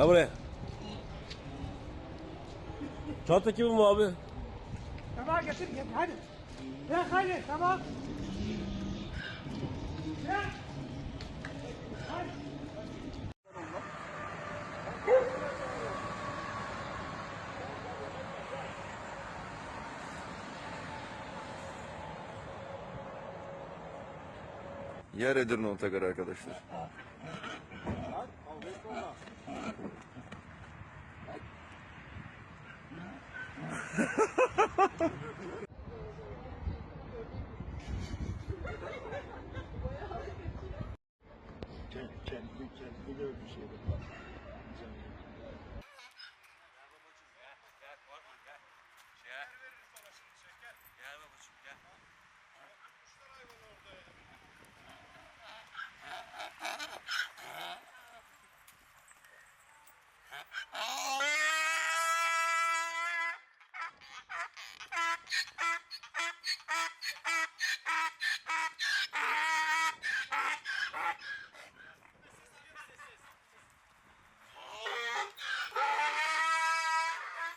Gel buraya. Çanta kimin bu abi? Tamam getir getir hadi. Gel hadi tamam. Hadi. Yer Edirne Otogar arkadaşlar.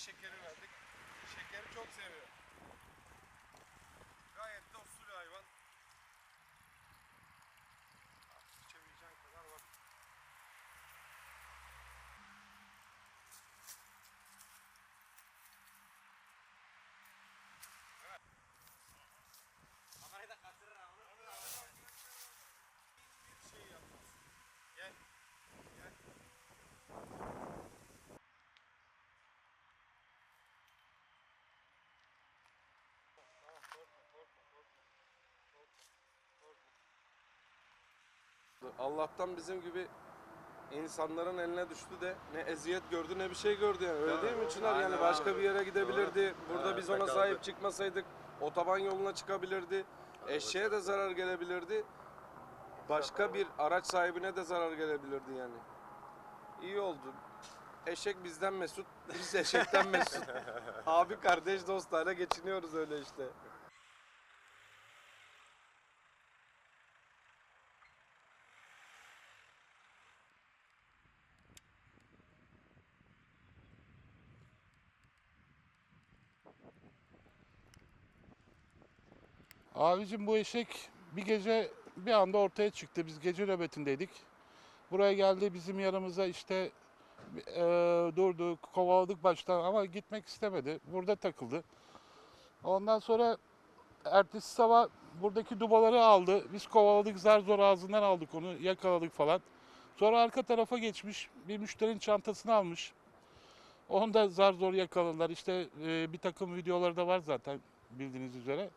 şekeri verdik. Şekeri çok seviyor. Gayet de uslu bir hayvan. İçebileceğin kadar var. Bir şey yapmaz. Gel. Gel. Tamam korkma korkma korkma. Korkma. Allah'tan bizim gibi insanların eline düştü de ne eziyet gördü ne bir şey gördü yani. Öyle değil mi Çınar? Yani başka bir yere gidebilirdi. Burada biz ona sahip çıkmasaydık otoban yoluna çıkabilirdi. Eşeğe de zarar gelebilirdi. Başka bir araç sahibine de zarar gelebilirdi yani. İyi oldu. Eşek bizden mesut, biz eşekten mesut. Abi kardeş dostlarla geçiniyoruz öyle işte. Abicim bu eşek bir gece bir anda ortaya çıktı. Biz gece nöbetindeydik. Buraya geldi bizim yanımıza işte e, durdu, kovaladık baştan ama gitmek istemedi. Burada takıldı. Ondan sonra ertesi sabah buradaki dubaları aldı. Biz kovaladık zar zor ağzından aldık onu yakaladık falan. Sonra arka tarafa geçmiş bir müşterinin çantasını almış. Onu da zar zor yakaladılar. İşte e, bir takım videoları da var zaten bildiğiniz üzere.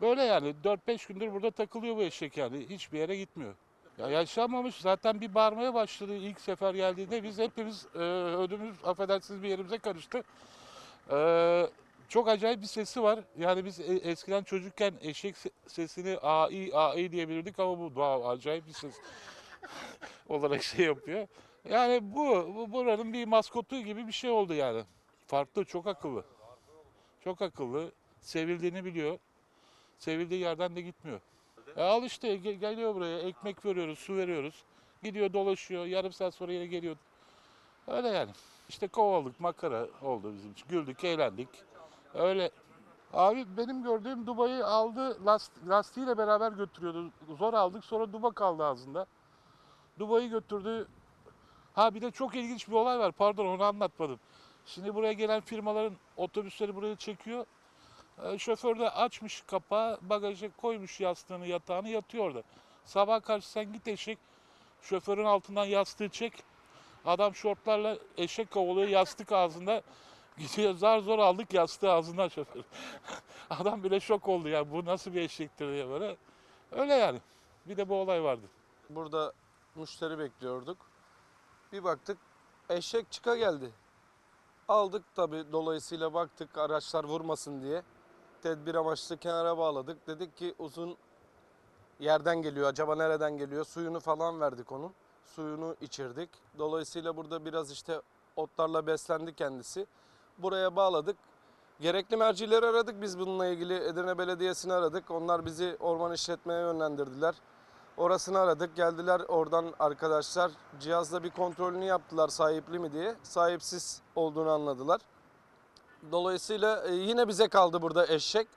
Böyle yani 4-5 gündür burada takılıyor bu eşek yani. Hiçbir yere gitmiyor. Ya yaşanmamış zaten bir bağırmaya başladı ilk sefer geldiğinde biz hepimiz e, ödümüz affedersiniz bir yerimize karıştı. E, çok acayip bir sesi var. Yani biz e- eskiden çocukken eşek se- sesini ai ai diyebilirdik ama bu daha acayip bir ses olarak şey yapıyor. Yani bu, bu buranın bir maskotu gibi bir şey oldu yani. Farklı, çok akıllı. Çok akıllı. Sevildiğini biliyor. Sevildiği yerden de gitmiyor. E al işte ge- geliyor buraya ekmek veriyoruz, su veriyoruz. Gidiyor dolaşıyor, yarım saat sonra yine geliyor. Öyle yani. İşte kovaladık, makara oldu bizim için. Güldük, eğlendik. Öyle. Abi benim gördüğüm Dubai'yi aldı, last, lastiğiyle beraber götürüyordu. Zor aldık, sonra Duba kaldı ağzında. Dubai'yi götürdü. Ha bir de çok ilginç bir olay var, pardon onu anlatmadım. Şimdi buraya gelen firmaların otobüsleri buraya çekiyor. E, Şoför de açmış kapağı, bagaja koymuş yastığını, yatağını yatıyor orada. Sabah karşı sen git eşek, şoförün altından yastığı çek. Adam şortlarla eşek kovalıyor, yastık ağzında. Gidiyor zar zor aldık yastığı ağzından şoför. Adam bile şok oldu ya bu nasıl bir eşektir diye böyle. Öyle yani. Bir de bu olay vardı. Burada müşteri bekliyorduk. Bir baktık eşek çıka geldi. Aldık tabi dolayısıyla baktık araçlar vurmasın diye. Tedbir amaçlı kenara bağladık. Dedik ki uzun yerden geliyor. Acaba nereden geliyor? Suyunu falan verdik onun. Suyunu içirdik. Dolayısıyla burada biraz işte otlarla beslendi kendisi. Buraya bağladık. Gerekli mercileri aradık biz bununla ilgili. Edirne Belediyesi'ni aradık. Onlar bizi orman işletmeye yönlendirdiler. Orasını aradık. Geldiler oradan arkadaşlar. Cihazla bir kontrolünü yaptılar sahipli mi diye. Sahipsiz olduğunu anladılar. Dolayısıyla e, yine bize kaldı burada eşek.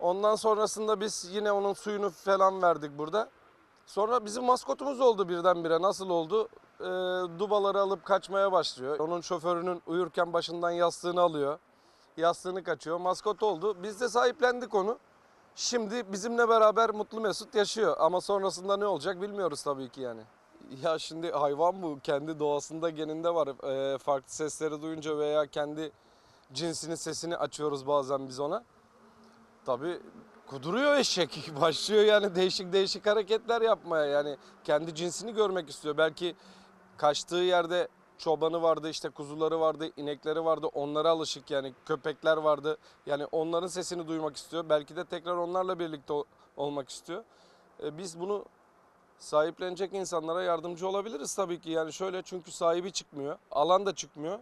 Ondan sonrasında biz yine onun suyunu falan verdik burada. Sonra bizim maskotumuz oldu birdenbire. Nasıl oldu? Ee, dubaları alıp kaçmaya başlıyor. Onun şoförünün uyurken başından yastığını alıyor. Yastığını kaçıyor. Maskot oldu. Biz de sahiplendik onu. Şimdi bizimle beraber mutlu mesut yaşıyor. Ama sonrasında ne olacak bilmiyoruz tabii ki yani. Ya şimdi hayvan bu. Kendi doğasında geninde var. Ee, farklı sesleri duyunca veya kendi cinsinin sesini açıyoruz bazen biz ona. Tabii kuduruyor eşek. Başlıyor yani değişik değişik hareketler yapmaya. Yani kendi cinsini görmek istiyor. Belki kaçtığı yerde çobanı vardı, işte kuzuları vardı, inekleri vardı. Onlara alışık yani köpekler vardı. Yani onların sesini duymak istiyor. Belki de tekrar onlarla birlikte ol- olmak istiyor. E, biz bunu sahiplenecek insanlara yardımcı olabiliriz tabii ki. Yani şöyle çünkü sahibi çıkmıyor. Alan da çıkmıyor.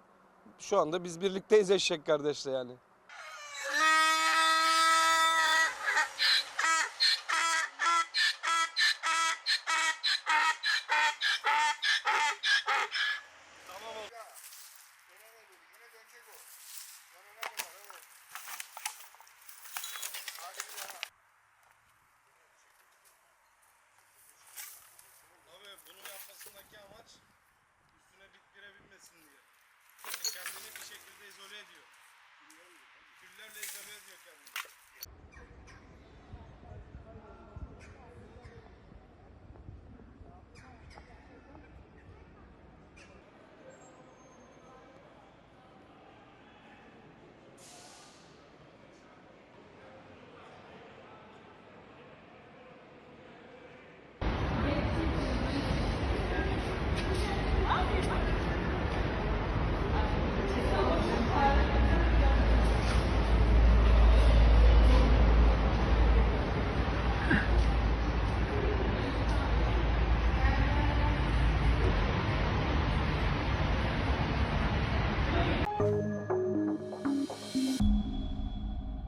Şu anda biz birlikteyiz eşek kardeşle yani. Küllerle izlemez yok kendini.